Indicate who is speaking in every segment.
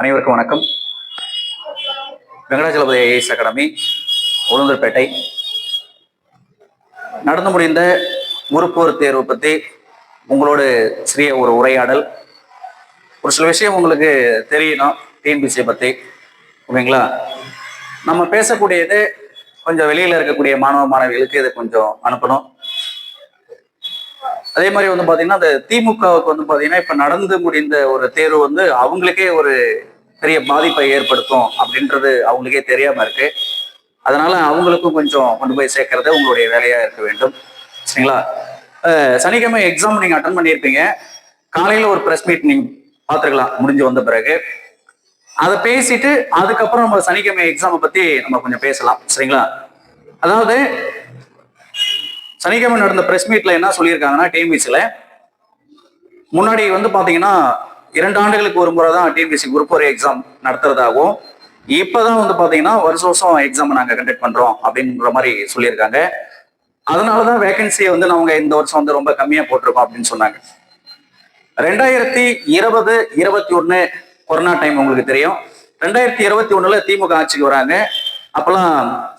Speaker 1: அனைவருக்கும் வணக்கம். Venkatachalapathy IAS academy Ulundurpettai. நடந்து முடிந்த குருப்போர் தேர்வு பற்றி உங்களோட சிறிய ஒரு உரையாடல். ஒரு சில விஷயம் உங்களுக்கு தெரியணும் டிஎன்பிசியை பற்றி ஓகேங்களா? நம்ம பேசக்கூடியது கொஞ்சம் வெளியில் இருக்கக்கூடிய மாணவ மாணவிகளுக்கு இதை கொஞ்சம் அனுப்பணும். அதே மாதிரி வந்து பாத்தீங்கன்னா அந்த திமுகவுக்கு வந்து பாத்தீங்கன்னா இப்ப நடந்து முடிந்த ஒரு தேர்வு வந்து அவங்களுக்கே ஒரு பெரிய பாதிப்பை ஏற்படுத்தும் அப்படின்றது அவங்களுக்கே தெரியாம இருக்கு. அதனால அவங்களுக்கும் கொஞ்சம் கொண்டு போய் சேர்க்கறது உங்களுடைய வேலையா இருக்க வேண்டும். சரிங்களா? சனிக்கிழமை எக்ஸாம் நீங்க அட்டன் பண்ணியிருப்பீங்க. காலையில ஒரு ப்ரெஸ் மீட் நீங்க பார்த்துருக்கலாம். முடிஞ்சு வந்த பிறகு. அதை பேசிட்டு அதுக்கப்புறம் நம்ம சனிக்கிழமை எக்ஸாமை பத்தி நம்ம கொஞ்சம் பேசலாம். சரிங்களா? அதாவது சனிக்கிழமை நடந்த பிரஸ் மீட்ல என்ன சொல்லியிருக்காங்கன்னா டிஎன்பிசியில் முன்னாடி வந்து பாத்தீங்கன்னா இரண்டு ஆண்டுகளுக்கு ஒரு முறை தான் டிஎன்பிசி குரூப் ஒரு எக்ஸாம் நடத்துறதாகவும் இப்பதான் வந்து பாத்தீங்கன்னா வருஷ வருஷம் எக்ஸாம் நாங்க கண்டக்ட் பண்றோம் அப்படின்ற மாதிரி சொல்லியிருக்காங்க. அதனாலதான் வேகன்சியை வந்து நாங்க இந்த வருஷம் வந்து ரொம்ப கம்மியா போட்டிருக்கோம் அப்படின்னு சொன்னாங்க. ரெண்டாயிரத்தி இருபது இருபத்தி ஒண்ணு கொரோனா டைம் உங்களுக்கு தெரியும். ரெண்டாயிரத்தி இருபத்தி ஒண்ணுல திமுக ஆட்சிக்கு வராங்க. அப்பெல்லாம்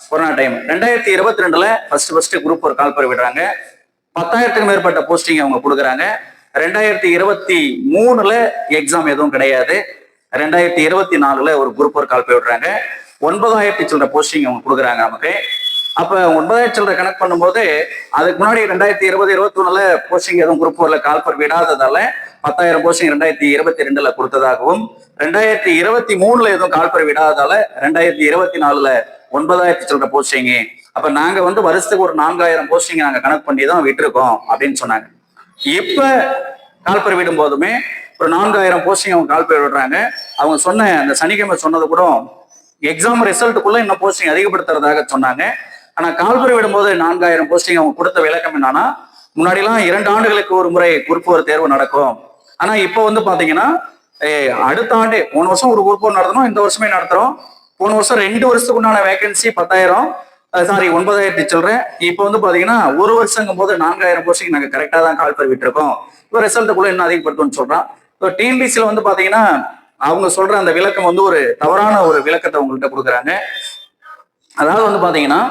Speaker 1: கொரோனா டைம் ரெண்டாயிரத்தி இருபத்தி ரெண்டுல ஃபர்ஸ்ட் ஃபர்ஸ்ட் குரூப் ஒரு கால் பரவிடுறாங்க பத்தாயிரத்துக்கு மேற்பட்ட போஸ்டிங் அவங்க கொடுக்குறாங்க. ரெண்டாயிரத்தி இருபத்தி மூணுல எக்ஸாம் எதுவும் கிடையாது. ரெண்டாயிரத்தி இருபத்தி நாலுல ஒரு குரூப் ஒரு கால் விடுறாங்க ஒன்பதாயிரத்தி சில்லற போஸ்டிங் அவங்க கொடுக்குறாங்க நமக்கு. அப்ப ஒன்பதாயிரத்தி சில்லற கணக்கு பண்ணும்போது அதுக்கு முன்னாடி ரெண்டாயிரத்தி இருபது இருபத்தி ஒண்ணுல போஸ்டிங் எதுவும் குரூப் ஒருல கால் பர் விடாததால பத்தாயிரம் போஸ்டிங் ரெண்டாயிரத்தி இருபத்தி ரெண்டுல கொடுத்ததாகவும் ரெண்டாயிரத்தி இருபத்தி மூணுல எதுவும் கால்பர் விடாததால ரெண்டாயிரத்தி இருபத்தி நாலுல ஒன்பதாயிரத்தி சில்லற போஸ்டிங் அப்ப நாங்க வந்து வருஷத்துக்கு ஒரு நான்காயிரம் போஸ்டிங் நாங்க கணக்கு பண்ணி தான் விட்டுருக்கோம் அப்படின்னு சொன்னாங்க. இப்ப கால்பரை விடும் போதுமே ஒரு நான்காயிரம் போஸ்டிங் அவங்க கால்பரை விடுறாங்க. அவங்க சொன்ன அந்த சனிக்கிழமை சொன்னது கூட எக்ஸாம் ரிசல்ட்டுக்குள்ள இன்னும் போஸ்டிங் அதிகப்படுத்துறதாக சொன்னாங்க. ஆனா கால்பரை விடும்போது நான்காயிரம் போஸ்டிங் அவங்க கொடுத்த விளக்கம் என்னன்னா முன்னாடிலாம் இரண்டு ஆண்டுகளுக்கு ஒரு முறை குறுப்போர் தேர்வு நடக்கும். ஆனா இப்போ வந்து பாத்தீங்கன்னா அடுத்த ஆண்டு போன வருஷம் ஒரு குறுப்பு நடத்தணும் இந்த வருஷமே நடத்துறோம். போன வருஷம் ரெண்டு வருஷத்துக்கு உண்டான வேகன்சி பத்தாயிரம். சாரி ஒன்பதாயிரத்தி சொல்றேன். இப்போ வந்து பாத்தீங்கன்னா ஒரு வருஷங்கும் போது நான்காயிரம் போஸ்டிங் நாங்க கரெக்டா தான் கால் பண்ணி விட்டுருக்கோம். இப்போ ரிசல்ட்டுக்குள்ள இன்னும் அதிகப்படுத்தும்னு சொல்றான். இப்போ டிஎன்பிசியில் வந்து பாத்தீங்கன்னா அவங்க சொல்ற அந்த விளக்கம் வந்து ஒரு தவறான ஒரு விளக்கத்தை உங்கள்கிட்ட கொடுக்குறாங்க. அதாவது வந்து பாத்தீங்கன்னா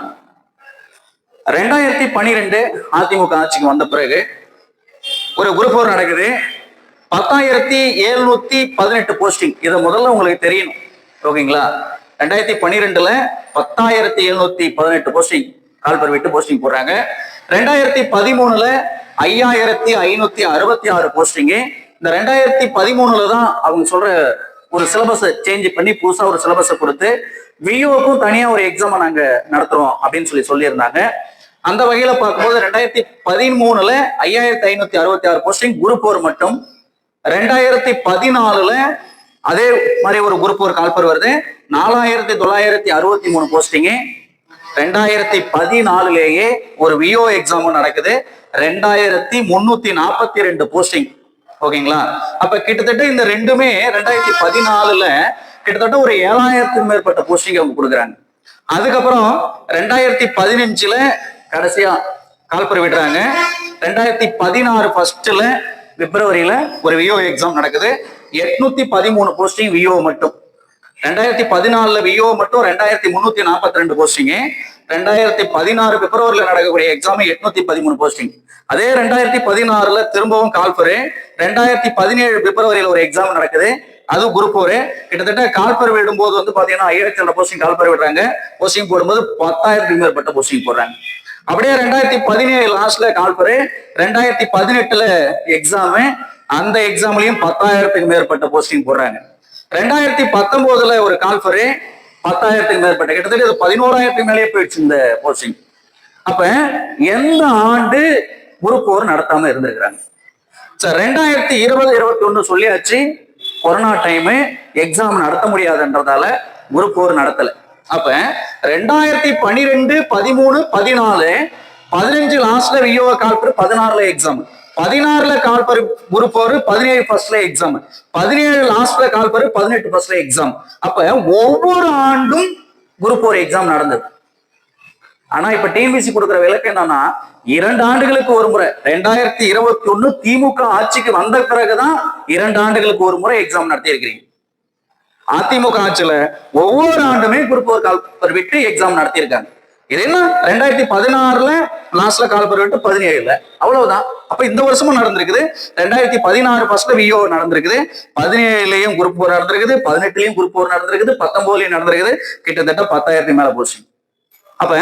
Speaker 1: ரெண்டாயிரத்தி பனிரெண்டு அதிமுக ஆட்சிக்கு வந்த பிறகு ஒரு குரூப் ஃபோர் நடக்குது. பத்தாயிரத்தி எழுநூத்தி பதினெட்டு போஸ்டிங் இதை முதல்ல உங்களுக்கு தெரியணும். ஓகேங்களா? ரெண்டாயிரத்தி பன்னிரெண்டுல பத்தாயிரத்தி எழுநூத்தி பதினெட்டு போஸ்டிங் கால்பர் விட்டு போஸ்டிங் போடுறாங்க. ரெண்டாயிரத்தி பதிமூணுல ஐயாயிரத்தி ஐநூத்தி அறுபத்தி ஆறு போஸ்டிங்கு இந்த ரெண்டாயிரத்தி பதிமூணுல தான் அவங்க சொல்ற ஒரு சிலபஸை சேஞ்ச் பண்ணி புதுசா ஒரு சிலபஸை கொடுத்து விஓக்கும் தனியா ஒரு எக்ஸாமை நாங்க நடத்துறோம் அப்படின்னு சொல்லி சொல்லியிருந்தாங்க. அந்த வகையில பார்க்கும்போது ரெண்டாயிரத்தி பதிமூணுல ஐயாயிரத்தி ஐநூத்தி அறுபத்தி ஆறு போஸ்டிங் குரூப் போர் மட்டும். ரெண்டாயிரத்தி பதினாலுல அதே மாதிரி ஒரு குரூப் ஒரு கால்பர் வருது. நாலாயிரத்தி தொள்ளாயிரத்தி அறுபத்தி மூணு போஸ்டிங்கு ரெண்டாயிரத்தி பதினாலுலேயே ஒரு விஓ எக்ஸாமும் நடக்குது. ரெண்டாயிரத்தி முன்னூத்தி நாற்பத்தி ரெண்டு போஸ்டிங் ஓகேங்களா? அப்ப கிட்டத்தட்ட இந்த ரெண்டுமே ரெண்டாயிரத்தி பதினாலுல கிட்டத்தட்ட ஒரு ஏழாயிரத்துக்கு மேற்பட்ட போஸ்டிங் அவங்க கொடுக்குறாங்க. அதுக்கப்புறம் ரெண்டாயிரத்தி பதினஞ்சுல கடைசியா கால்பர் விடுறாங்க ரெண்டாயிரத்தி பதினாறு ஃபர்ஸ்ட்ல பிப்ரவரியில ஒரு விஓ எக்ஸாம் நடக்குது. எட்நூத்தி பதிமூணு போஸ்டிங் விஓ மட்டும். ரெண்டாயிரத்தி பதினாலுல விஓ மட்டும் ரெண்டாயிரத்தி முன்னூத்தி நாற்பத்தி ரெண்டு போஸ்டிங்கு ரெண்டாயிரத்தி பதினாறு பிப்ரவரியில நடக்கக்கூடிய எக்ஸாம் எட்நூத்தி பதிமூணு போஸ்டிங் அதே ரெண்டாயிரத்தி பதினாறுல திரும்பவும் கால்பரு ரெண்டாயிரத்தி பதினேழு பிப்ரவரியில ஒரு எக்ஸாம் நடக்குது. அது குரூப் ஒரு கிட்டத்தட்ட கால்பர் விடும்போது வந்து பாத்தீங்கன்னா ஐயாயிரத்தி ரெண்டு போஸ்டிங் கால்பர் விடுறாங்க. போஸ்டிங் போடும்போது பத்தாயிரத்துக்கு மேற்பட்ட போஸ்டிங் போடுறாங்க. அப்படியே ரெண்டாயிரத்தி பதினேழு லாஸ்ட்ல கால்பரு ரெண்டாயிரத்தி பதினெட்டுல எக்ஸாமு அந்த எக்ஸாம்லயும் பத்தாயிரத்துக்கு மேற்பட்ட போஸ்டிங் போடுறாங்க. ரெண்டாயிரத்தி பத்தொன்பதுல ஒரு கால்ஃபரு பத்தாயிரத்துக்கு மேற்பட்ட கிட்டத்தட்ட இது பதினோராயிரத்துக்கு மேலேயே போயிடுச்சு இந்த போஸ்டிங் அப்ப எந்த ஆண்டு குரூப் போர் நடத்தாம இருந்திருக்கிறாங்க? சார் ரெண்டாயிரத்தி இருபது இருபத்தி ஒண்ணு சொல்லியாச்சு கொரோனா டைமு எக்ஸாம் நடத்த முடியாதுன்றதால குரூப் போர் நடத்தல. அப்ப ரெண்டாயிரத்தி பனிரெண்டு பதிமூணு பதினாலு பதினஞ்சு லாஸ்ட்ல விஓ கால்பர் பதினாறுல எக்ஸாம் பதினாறுல கால்பர் குரூப் போர் பதினேழு ஃபர்ஸ்ட்ல எக்ஸாம் பதினேழு லாஸ்ட்ல கால்பர் பதினெட்டு ஃபர்ஸ்ட்ல எக்ஸாம் அப்ப ஒவ்வொரு ஆண்டும் குரூப் ஒரு எக்ஸாம் நடந்தது. ஆனா இப்ப டிஎன்பிசி கொடுக்குற விளக்கு என்னன்னா இரண்டு ஆண்டுகளுக்கு ஒரு முறை ரெண்டாயிரத்தி இருபத்தி ஒண்ணு திமுக ஆட்சிக்கு வந்த பிறகுதான் இரண்டு ஆண்டுகளுக்கு ஒரு முறை எக்ஸாம் நடத்தி இருக்கிறீங்க அதிமுக ஆட்சியில ஒவ்வொரு ஆண்டுமே குரூப் ஒரு கால் விட்டு எக்ஸாம் நடத்தியிருக்காங்க. இது என்ன? ரெண்டாயிரத்தி பதினாறுல லாஸ்ட்ல கால் விட்டு பதினேழுல. அவ்வளவுதான். அப்ப இந்த வருஷமும் நடந்திருக்குது. ரெண்டாயிரத்தி பதினாறு ஃபர்ஸ்ட்ல விஓ நடந்திருக்குது. பதினேழுலயும் குரூப் போர் நடந்திருக்குது. பதினெட்டுலயும் குரூப் போர் நடந்திருக்குது. பத்தொன்பதுலயும் நடந்திருக்குது. கிட்டத்தட்ட பத்தாயிரத்தி மேல போஸ்டிங் அப்ப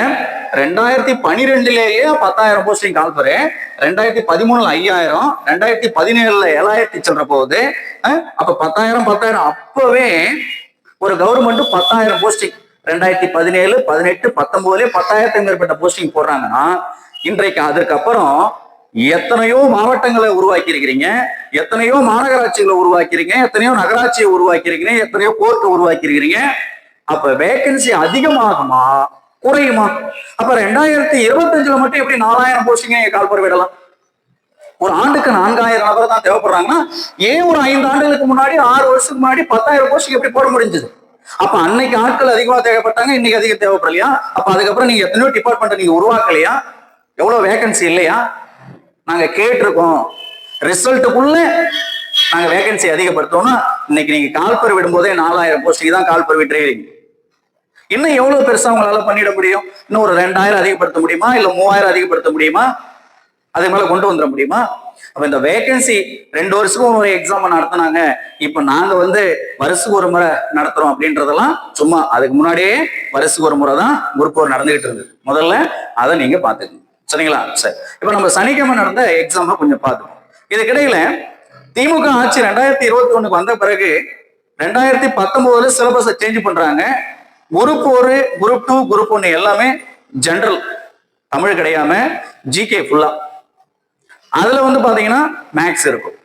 Speaker 1: ரெண்டாயிரத்தி பனிரெண்டுலேயே பத்தாயிரம் போஸ்டிங் கால் பெரு. ரெண்டாயிரத்தி பதிமூணுல ஐயாயிரம். ரெண்டாயிரத்தி பதினேழுல ஏழாயிரத்தி சொல்ற போகுது. அப்ப பத்தாயிரம் பத்தாயிரம். அப்பவே ஒரு கவர்மெண்ட் பத்தாயிரம் போஸ்டிங் ரெண்டாயிரத்தி பதினேழு பதினெட்டு பத்தொன்பதுலயே பத்தாயிரத்துக்கு மேற்பட்ட போஸ்டிங் போடுறாங்கன்னா இன்றைக்கு அதற்கப்புறம் எத்தனையோ மாவட்டங்களை உருவாக்கி இருக்கிறீங்க எத்தனையோ மாநகராட்சிகளை உருவாக்கிறீங்க எத்தனையோ நகராட்சியை உருவாக்கிறீங்க எத்தனையோ கோர்ட்டை உருவாக்கியிருக்கிறீங்க. அப்ப வேகன்சி அதிகமாகுமா? குறையுமா? அப்ப ரெண்டாயிரத்தி இருபத்தஞ்சுல மட்டும் எப்படி நாலாயிரம் போஸ்டிங்க கால்பர் விடலாம் ஒரு ஆண்டுக்கு நான்காயிரம் நபர் தான் தேவைப்படுறாங்கன்னா ஏன் ஒரு ஐந்து ஆண்டுகளுக்கு முன்னாடி ஆறு வருஷத்துக்கு முன்னாடி பத்தாயிரம் போஸ்டிங் எப்படி போட முடிஞ்சது? அப்ப அன்னைக்கு ஆட்கள் அதிகமா தேவைப்பட்டாங்க இன்னைக்கு அதிகம் தேவைப்படலையா? அப்ப அதுக்கப்புறம் நீங்க எத்தனையோ டிபார்ட்மெண்ட் நீங்க உருவாக்கலையா? எவ்வளவு வேகன்சி இல்லையா? நாங்க கேட்டிருக்கோம். ரிசல்ட்டுக்குள்ள நாங்க வேகன்சி அதிகப்படுத்தோம்னா இன்னைக்கு நீங்க கால் பர் விடும்போதே நாலாயிரம் போஸ்டிங் தான் கால் பர் விட்டுறீங்க இன்னும் எவ்வளவு பெருசா உங்களால பண்ணிட முடியும்? இன்னும் ஒரு ரெண்டாயிரம் அதிகப்படுத்த முடியுமா? இல்ல மூவாயிரம் அதிகப்படுத்த முடியுமா? அது மேல கொண்டு வந்துட முடியுமா? அப்ப இந்த வேகன்சி ரெண்டு வருஷமும் ஒரு எக்ஸாம் நடத்தினாங்க. இப்ப நாங்க வந்து வருஷத்துக்கு ஒரு முறை நடத்துறோம் அப்படின்றதெல்லாம் சும்மா அதுக்கு முன்னாடியே வருஷத்துக்கு ஒரு முறை தான் குரூப் ஒரு நடந்துகிட்டு இருந்தது. முதல்ல அதை நீங்க பாத்துக்கணும் சரிங்களா? சரி. இப்ப நம்ம சனிக்கிழமை நடந்த எக்ஸாம் கொஞ்சம் பார்த்துக்கோம் இதுக்கிடையில திமுக ஆட்சி ரெண்டாயிரத்தி இருபத்தி ஒண்ணுக்கு வந்த பிறகு ரெண்டாயிரத்தி பத்தொன்பதுல சிலபஸை சேஞ்ச் பண்றாங்க. குரூப் ஒரு குரூப் டூ குரூப் ஒன்னு எல்லாமே ஜென்ரல் தமிழ் கிடையாம ஜிகே ஃபுல்லா அதுல வந்து பாத்தீங்கன்னா மேக்ஸ் இருக்கும்.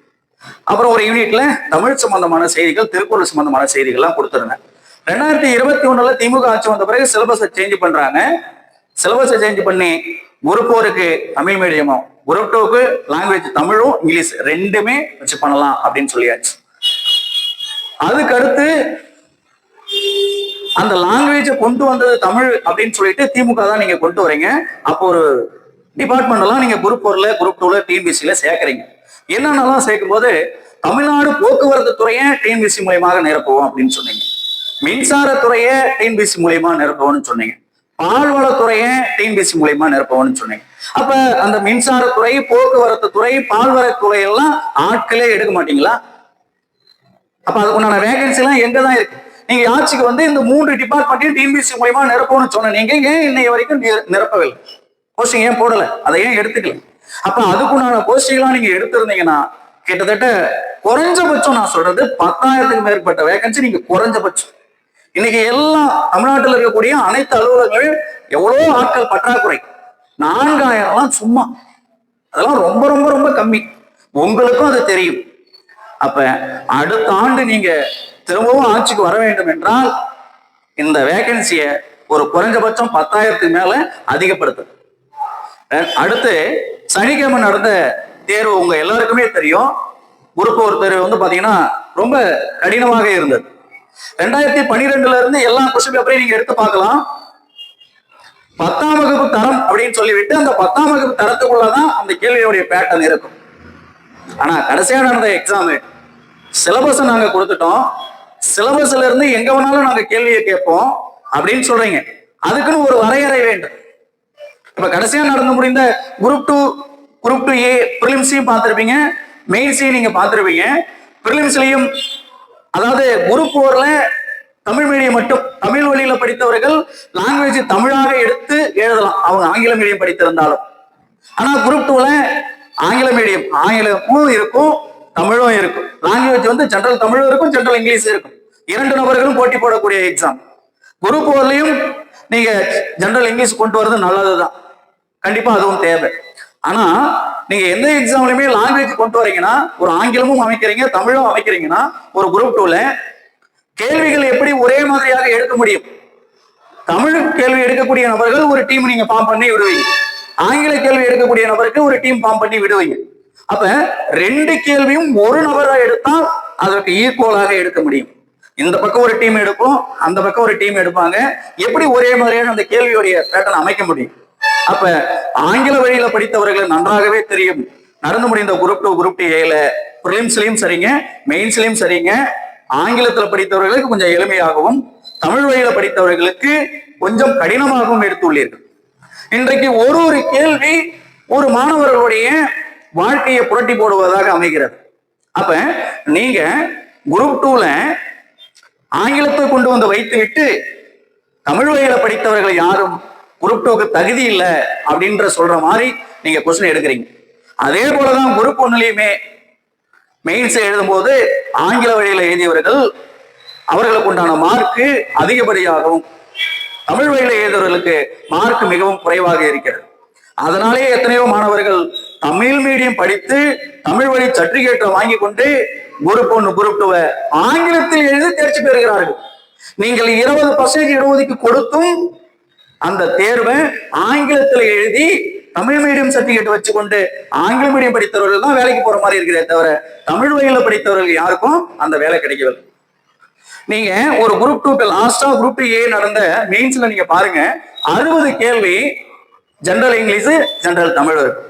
Speaker 1: அப்புறம் ஒரு யூனிட்ல தமிழ் சம்பந்தமான செய்திகள் திருக்குறள் சம்பந்தமான செய்திகள்லாம் கொடுத்துருந்தேன். ரெண்டாயிரத்தி இருபத்தி ஒண்ணுல திமுக ஆட்சி வந்த பிறகு சிலபஸை சேஞ்ச் பண்றாங்க. சிலபஸை சேஞ்ச் பண்ணி குரூப் ஃபோருக்கு தமிழ் மீடியமும் குரூப் டூக்கு லாங்குவேஜ் தமிழும் இங்கிலீஷ் ரெண்டுமே வச்சு பண்ணலாம் அப்படின்னு சொல்லியாச்சு. அதுக்கடுத்து அந்த லாங்குவேஜை கொண்டு வந்தது தமிழ் அப்படின்னு சொல்லிட்டு திமுக தான் நீங்க கொண்டு வரீங்க. அப்போ ஒரு டிபார்ட்மெண்ட்லாம் நீங்கள் நீங்க குரூப் ஒர்ல குரூப் டூல டிஎன்பிசியில் சேர்க்குறீங்க. என்னென்னலாம் சேர்க்கும் போது தமிழ்நாடு போக்குவரத்து துறையை டிஎன்பிசி மூலியமாக நிரப்புவோம் அப்படின்னு சொன்னீங்க. மின்சாரத்துறையை டிஎன்பிசி மூலியமா நிரப்புவோம்னு சொன்னீங்க. பால்வளத்துறையை டிஎன்பிசி மூலியமா நிரப்புவோம்னு சொன்னீங்க. அப்ப அந்த மின்சாரத்துறை போக்குவரத்து துறை பால்வளத்துறை எல்லாம் ஆட்களே எடுக்க மாட்டீங்களா? அப்ப அதுக்குண்டான வேகன்சி எல்லாம் தான் இருக்கு? நீங்க ஆட்சிக்கு வந்து இந்த மூன்று டிபார்ட்மெண்ட்டையும் டிஎன்பிசி மூலியமா நிரப்பணும்னு சொன்ன நீங்க ஏன் இன்னைய வரைக்கும் நிர- நிரப்பவில்லை? போஸ்டிங் ஏன் போடல? அதை ஏன் எடுத்துக்கல? அப்ப அதுக்குண்டான போஸ்டிங் நீங்க எடுத்திருந்தீங்கன்னா கிட்டத்தட்ட குறைஞ்சபட்சம் நான் சொல்றது பத்தாயிரத்துக்கு மேற்பட்ட வேகன்சி நீங்க குறைஞ்சபட்சம். இன்னைக்கு எல்லாம் தமிழ்நாட்டில் இருக்கக்கூடிய அனைத்து அலுவலகங்கள் எவ்வளவோ ஆட்கள் பற்றாக்குறை? நான்காயிரம்லாம் சும்மா. அதெல்லாம் ரொம்ப ரொம்ப ரொம்ப கம்மி. உங்களுக்கும் அது தெரியும். அப்ப அடுத்த ஆண்டு நீங்க திரும்பவும் ஆட்சிக்கு வர வேண்டும் என்றால் இந்த வேகன்சியை ஒரு குறைஞ்சபட்சம் பத்தாயிரத்துக்கு மேல அதிகப்படுத்து அடுத்து சனிக்கிழமை நடந்த தேர்வு உங்க எல்லாருக்குமே தெரியும். குரூப் ஒரு தேர்வு வந்து பாத்தீங்கன்னா ரொம்ப கடினமாக இருந்தது. ரெண்டாயிரத்தி பன்னிரெண்டுல இருந்து எல்லா கொஸ்டின் பேப்பரையும் நீங்க எடுத்து பார்க்கலாம். பத்தாம் வகுப்பு தரம் அப்படின்னு சொல்லிவிட்டு அந்த பத்தாம் வகுப்பு தரத்துக்குள்ளதான் அந்த கேள்வியுடைய பேட்டர்ன் இருக்கும். ஆனா கடைசியா நடந்த எக்ஸாமு சிலபஸ் நாங்க கொடுத்துட்டோம். சிலபஸ்ல இருந்து எங்க வேணாலும் நாங்க கேள்வியை கேட்போம் அப்படின்னு சொல்றீங்க. அதுக்குன்னு ஒரு வரையறை வேண்டும். இப்ப கடைசியா நடந்து முடிந்த group two group two A ப்ரிலிம்ஸையும் பார்த்துருப்பீங்க. மெயின்ஸையும் நீங்க பார்த்துருப்பீங்க. பிரிலிம்ஸ்லையும் அதாவது குரூப் போர்ல தமிழ் மீடியம் மட்டும் தமிழ் வழியில படித்தவர்கள் லாங்குவேஜ் தமிழாக எடுத்து எழுதலாம். அவங்க ஆங்கில மீடியம் படித்திருந்தாலும். ஆனா குரூப் டூல ஆங்கில மீடியம் ஆங்கிலமும் இருக்கும் தமிழும் இருக்கும். லாங்குவேஜ் வந்து ஜென்ரல் தமிழும் இருக்கும் ஜென்ரல் இங்கிலீஷும் இருக்கும். இரண்டு நபர்களும் போட்டி போடக்கூடிய எக்ஸாம் குரூப் ஓர்லையும் நீங்க ஜென்ரல் இங்கிலீஷ் கொண்டு வரது நல்லதுதான். கண்டிப்பா அதுவும் தேவை. ஆனா நீங்க எந்த எக்ஸாம்லயுமே லாங்குவேஜ் கொண்டு வரீங்கன்னா ஒரு ஆங்கிலமும் அமைக்கிறீங்க தமிழும் அமைக்கிறீங்கன்னா ஒரு குரூப் டூல கேள்விகள் எப்படி ஒரே மாதிரியாக எடுக்க முடியும்? தமிழ் கேள்வி எடுக்கக்கூடிய நபர்கள் ஒரு டீம் நீங்க ஃபார்ம் பண்ணி விடுவீங்க. ஆங்கில கேள்வி எடுக்கக்கூடிய நபருக்கு ஒரு டீம் ஃபார்ம் பண்ணி விடுவீங்க. அப்ப ரெண்டு கேள்வியும் ஒரு நபரா எடுத்தால் அதற்கு ஈக்குவலாக எடுக்க முடியும். இந்த பக்கம் ஒரு டீம் எடுப்போம் அந்த பக்கம் ஒரு டீம் எடுப்பாங்க. எப்படி ஒரே மாதிரியான அந்த கேள்வியுடைய பேட்டர்ன் அமைக்க முடியும்? அப்ப ஆங்கில வழியில படித்தவர்களை நன்றாகவே தெரியும். நடந்து முடிந்த குரூப் டூ குரூப் டி ஏல ப்ரிலிம்ஸ்லயும் சரிங்க மெயின்ஸ்லயும் சரிங்க. ஆங்கிலத்துல படித்தவர்களுக்கு கொஞ்சம் எளிமையாகவும் தமிழ் வழியில படித்தவர்களுக்கு கொஞ்சம் கடினமாகவும் எடுத்துள்ளீர்கள். இன்றைக்கு ஒரு ஒரு கேள்வி ஒரு மாணவர்களுடைய வாழ்க்கையை புரட்டி போடுவதாக அமைகிறது. அப்ப நீங்க குரூப் டூல ஆங்கிலத்தை கொண்டு வந்து வைத்துவிட்டு தமிழ் வழியில படித்தவர்கள் யாரும் குரூப் டூக்கு தகுதி இல்லை அப்படின்ற சொல்ற மாதிரி நீங்க கொஸ்டின் எடுக்கிறீங்க. அதே போலதான் குரூப் ஒன்னுலயுமே மெயின்ஸ் எழுதும்போது ஆங்கில வழியில எழுதியவர்கள் அவர்களுக்கு உண்டான மார்க்கு அதிகப்படியாகவும் தமிழ் வழியில எழுதுவர்களுக்கு மார்க் மிகவும் குறைவாக இருக்கிறது. அதனாலே எத்தனையோ மாணவர்கள் தமிழ் மீடியம் படித்து தமிழ் வழி சர்டிபிகேட்டை வாங்கி கொண்டு குரூப் ஒன்று குரூப் டூவை ஆங்கிலத்தில் எழுதி தேர்ச்சி பெறுகிறார்கள். நீங்கள் இருபது பர்சன்டேஜ் இடஒதுக்கீடு கொடுத்தும் அந்த தேர்வை ஆங்கிலத்தில் எழுதி தமிழ் மீடியம் சர்டிபிகேட் வச்சுக்கொண்டு ஆங்கில மீடியம் படித்தவர்கள் தான் வேலைக்கு போற மாதிரி இருக்கிறதே தவிர தமிழ் வழியில படித்தவர்கள் யாருக்கும் அந்த வேலை கிடைக்கவில்லை. நீங்க ஒரு குரூப் டூ லாஸ்டா குரூப் டூ ஏ நடந்த மெயின்ஸ்ல நீங்க பாருங்க. அறுபது கேள்வி ஜென்ரல் இங்கிலீஷ் ஜென்ரல் தமிழ் இருக்கும்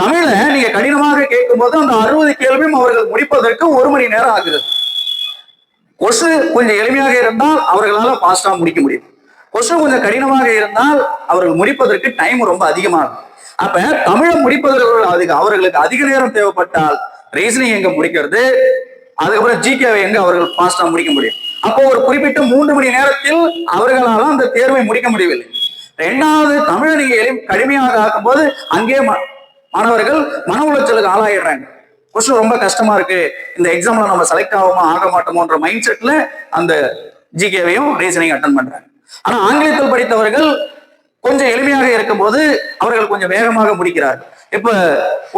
Speaker 1: தமிழை நீங்க கடினமாக கேட்கும்போது அந்த அறுபது கேள்வியும் அவர்கள் முடிப்பதற்கு ஒரு மணி நேரம் ஆகுது. கொசு கொஞ்சம் எளிமையாக இருந்தால் அவர்களால பாஸ்டா முடிக்க முடியும். கொஸ்டின் கொஞ்சம் கடினமாக இருந்தால் அவர்கள் முடிப்பதற்கு டைம் ரொம்ப அதிகமாகும். அப்ப தமிழை முடிப்பதற்கு அதுக்கு அவர்களுக்கு அதிக நேரம் தேவைப்பட்டால் ரீசனிங் எங்க முடிக்கிறது? அதுக்கப்புறம் ஜிகேவை எங்க அவர்கள் பாஸ்டா முடிக்க முடியும்? அப்போ ஒரு குறிப்பிட்ட மூன்று மணி நேரத்தில் அவர்களால் அந்த தேர்வை முடிக்க முடியவில்லை. ரெண்டாவது தமிழை நீங்க எளி கடுமையாக ஆக்கும்போது அங்கே மாணவர்கள் மன உளைச்சலுக்கு ஆளாயிடுறாங்க. கொஸ்டின் ரொம்ப கஷ்டமா இருக்கு. இந்த எக்ஸாம்ல நம்ம செலக்ட் ஆகுமா ஆக மாட்டோமோன்ற மைண்ட் செட்ல அந்த ஜிகேவையும் ரீசனிங் அட்டன் பண்றாங்க. ஆனா ஆங்கிலத்தில் படித்தவர்கள் கொஞ்சம் எளிமையாக இருக்கும்போது அவர்கள் கொஞ்சம் வேகமாக முடிக்கிறார். இப்ப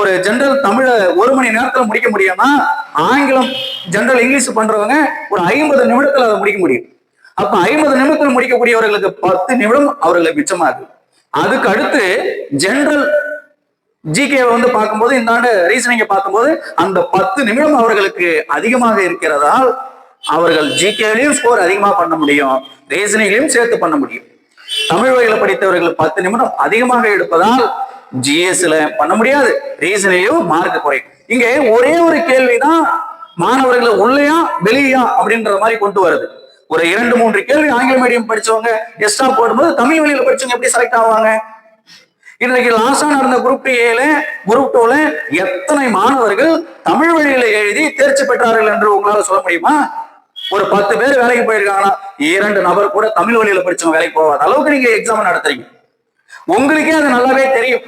Speaker 1: ஒரு ஜென்ரல் தமிழ ஒரு மணி நேரத்துல முடிக்க முடியும்னா ஆங்கிலம் ஜென்ரல் இங்கிலீஷ் பண்றவங்க ஒரு ஐம்பது நிமிடத்துல அதை முடிக்க முடியும். அப்ப ஐம்பது நிமிடத்தில் முடிக்கக்கூடியவர்களுக்கு பத்து நிமிடம் அவர்களுக்கு மிச்சமாகுது. அதுக்கு அடுத்து ஜென்ரல் ஜிகேவை வந்து பார்க்கும்போது இந்த ஆண்டு ரீசனிங்கை பார்க்கும்போது அந்த பத்து நிமிடம் அவர்களுக்கு அதிகமாக இருக்கிறதால் அவர்கள் ஜிகேலையும் ஸ்கோர் அதிகமா பண்ண முடியும். ரீசனிங்லையும் சேர்த்து பண்ண முடியும். தமிழ் வழியில படித்தவர்கள் பத்து நிமிடம் அதிகமாக எடுப்பதால் ஜிஎஸ்ல பண்ண முடியாது. ரீசனிலையும் மார்க் குறையும். இங்கே ஒரே ஒரு கேள்விதான் மாணவர்களை உள்ளேயா வெளியா அப்படின்ற மாதிரி கொண்டு வருது. ஒரு இரண்டு மூன்று கேள்வி ஆங்கில மீடியம் படிச்சவங்க எக்ஸ்ட்ரா போடும்போது தமிழ் வழியில படிச்சவங்க எப்படி செலக்ட் ஆவாங்க? இன்னைக்கு லாஸ்டா நடந்த குரூப் ஏல குரூப் டூல எத்தனை மாணவர்கள் தமிழ் வழியில எழுதி தேர்ச்சி பெற்றார்கள் என்று உங்களால சொல்ல முடியுமா? ஒரு பத்து பேர் வேலைக்கு போயிருக்காங்கன்னா இரண்டு நபர் கூட தமிழ் வழியில படிச்சவங்க வேலைக்கு போகாத அளவுக்கு நீங்க எக்ஸாம் நடத்துறீங்க. உங்களுக்கே அது நல்லாவே தெரியும்.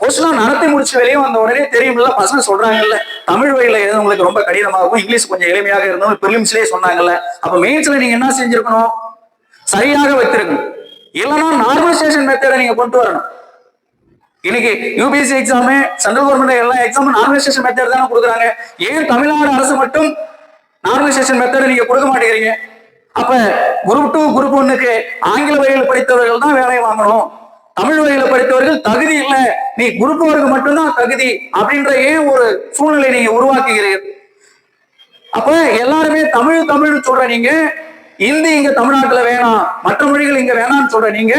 Speaker 1: கொஸ்டின் நடத்தி முடிச்சு வெளியே வந்த உடனே தெரியும்ல பசங்க சொல்றாங்கல்ல. தமிழ் வழியில எழுதுறவங்களுக்கு ரொம்ப கடினமாகவும் இங்கிலீஷ் கொஞ்சம் எளிமையாக இருந்தவங்க பிரிலிம்ஸ்லயே சொன்னாங்கல்ல. அப்ப மெயின்ஸ்ல நீங்க என்ன செஞ்சிருக்கணும்? சரியாக வைத்திருக்கணும். இல்லைன்னா நார்மலைசேஷன் மெத்தடை நீங்க கொண்டு வரணும். இன்னைக்கு யூபிஎஸ்சி எக்ஸாமு சென்ட்ரல் கவர்மெண்ட் எல்லா எக்ஸாமும் நார்மலைசேஷன் மெத்தட் தானே கொடுக்குறாங்க. ஏன் தமிழ்நாடு அரசு மட்டும் நார்மலைசேஷன் மெத்தடு நீங்க கொடுக்க மாட்டேங்கிறீங்க. அப்ப குரூப் டூ குரூப் ஒன்னுக்கு ஆங்கில வழியில் படித்தவர்கள் தான் வேலையை வாங்கணும். தமிழ் வழியில படித்தவர்கள் தகுதி இல்லை. நீ குரூப் ஒருக்கு மட்டும்தான் தகுதி அப்படின்ற ஏன் ஒரு சூழ்நிலை நீங்க உருவாக்குகிறீர்கள் அப்ப எல்லாருமே தமிழ் தமிழ் சொல்ற நீங்க இந்தி இங்க தமிழ்நாட்டுல வேணாம் மற்ற மொழிகள் இங்க வேணாம்னு சொல்ற நீங்க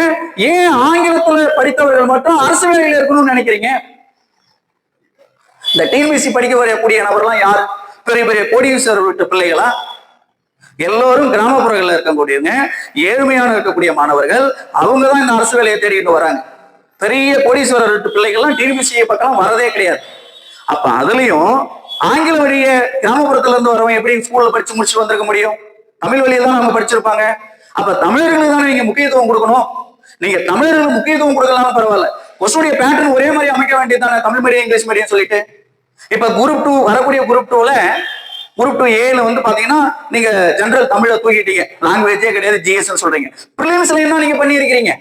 Speaker 1: ஏன் ஆங்கிலத்துல படித்தவர்கள் மட்டும் அரசு வேலையில இருக்கணும்னு நினைக்கிறீங்க? இந்த டிஎன்பிசி படிக்க வரக்கூடிய நபர்லாம் யார்? பெரிய பெரிய கோடீஸ்வரர் வீட்டு பிள்ளைகளா? எல்லோரும் கிராமப்புறங்கள்ல இருக்கக்கூடியவங்க ஏழ்மையான இருக்கக்கூடிய மாணவர்கள் அவங்க தான் இந்த அரசு வேலையை தேடிட்டு வராங்க. பெரிய கோடீஸ்வரர் வீட்டு பிள்ளைகள்லாம் டிபிசிஐ பக்கம் வரதே கிடையாது. அப்ப அதுலயும் ஆங்கில வழிய கிராமப்புறத்துல இருந்து வரவன் எப்படி ஸ்கூல்ல படிச்சு முடிச்சு வந்திருக்க முடியும்? தமிழ் வழியில தான் அவங்க படிச்சிருப்பாங்க. அப்ப தமிழர்களுக்கு தானே நீங்க முக்கியத்துவம் கொடுக்கணும்? நீங்க தமிழர்களுக்கு முக்கியத்துவம் கொடுக்கலாம் பரவாயில்ல. கொஸ்டுடைய பேட்டர்ன் ஒரே மாதிரி அமைக்க வேண்டியதானே தமிழ் மீடியம் இங்கிலீஷ் மீடியம் சொல்லிட்டு. இப்ப குரூப் டூ வரக்கூடிய குரூப் டூல குரூப் டூ ஏல வந்து பாத்தீங்கன்னா நீங்க ஜெனரல் தமிழை தூக்கிட்டீங்க. லாங்குவேஜே கிடையாது ஜிஎஸ் சொல்றீங்க. ப்ரிலிம்ஸ்ல என்ன நீங்க பண்ணியிருக்கிறீங்க?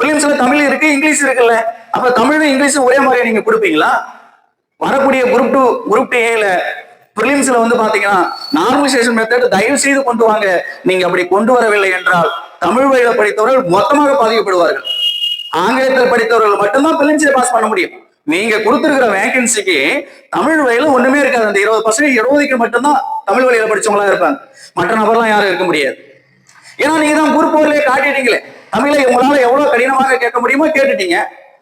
Speaker 1: ப்ரிலிம்ஸ்ல தமிழ் இருக்கு இங்கிலீஷ் இருக்குல்ல. அப்ப தமிழும் இங்கிலீஷும் ஒரே மாதிரியா நீங்க கொடுப்பீங்களா? வரக்கூடிய குரூப் டூ குரூப் டூ ஏல ப்ரிலிம்ஸ்ல வந்து பாத்தீங்கன்னா நார்மலைசேஷன் மெத்தட் தயவு செய்து கொண்டு வாங்க. நீங்க அப்படி கொண்டு வரவில்லை என்றால் தமிழ் வழியில படித்தவர்கள் மொத்தமாக பாதிக்கப்படுவார்கள். ஆங்கிலத்தில் படித்தவர்கள் மட்டும்தான் ப்ரிலிம்ஸ்ல பாஸ் பண்ண முடியும். நீங்க கொடுத்துருக்கிற வேகன்சிக்கு தமிழ் வழியில ஒண்ணுமே இருக்காது. அந்த இருபது பர்சன்ட் இருபதுக்கு மட்டும்தான் தமிழ் வழியில படிச்சவங்களா இருப்பாங்க. மற்ற நபர்லாம் யாரும் இருக்க முடியாது. ஏன்னா நீங்க தான் குரூப் ஒர்லயே காட்டிட்டீங்களே. தமிழை உங்களால எவ்வளவு கடினமாக கேட்க முடியுமோ கேட்டுட்டீங்க.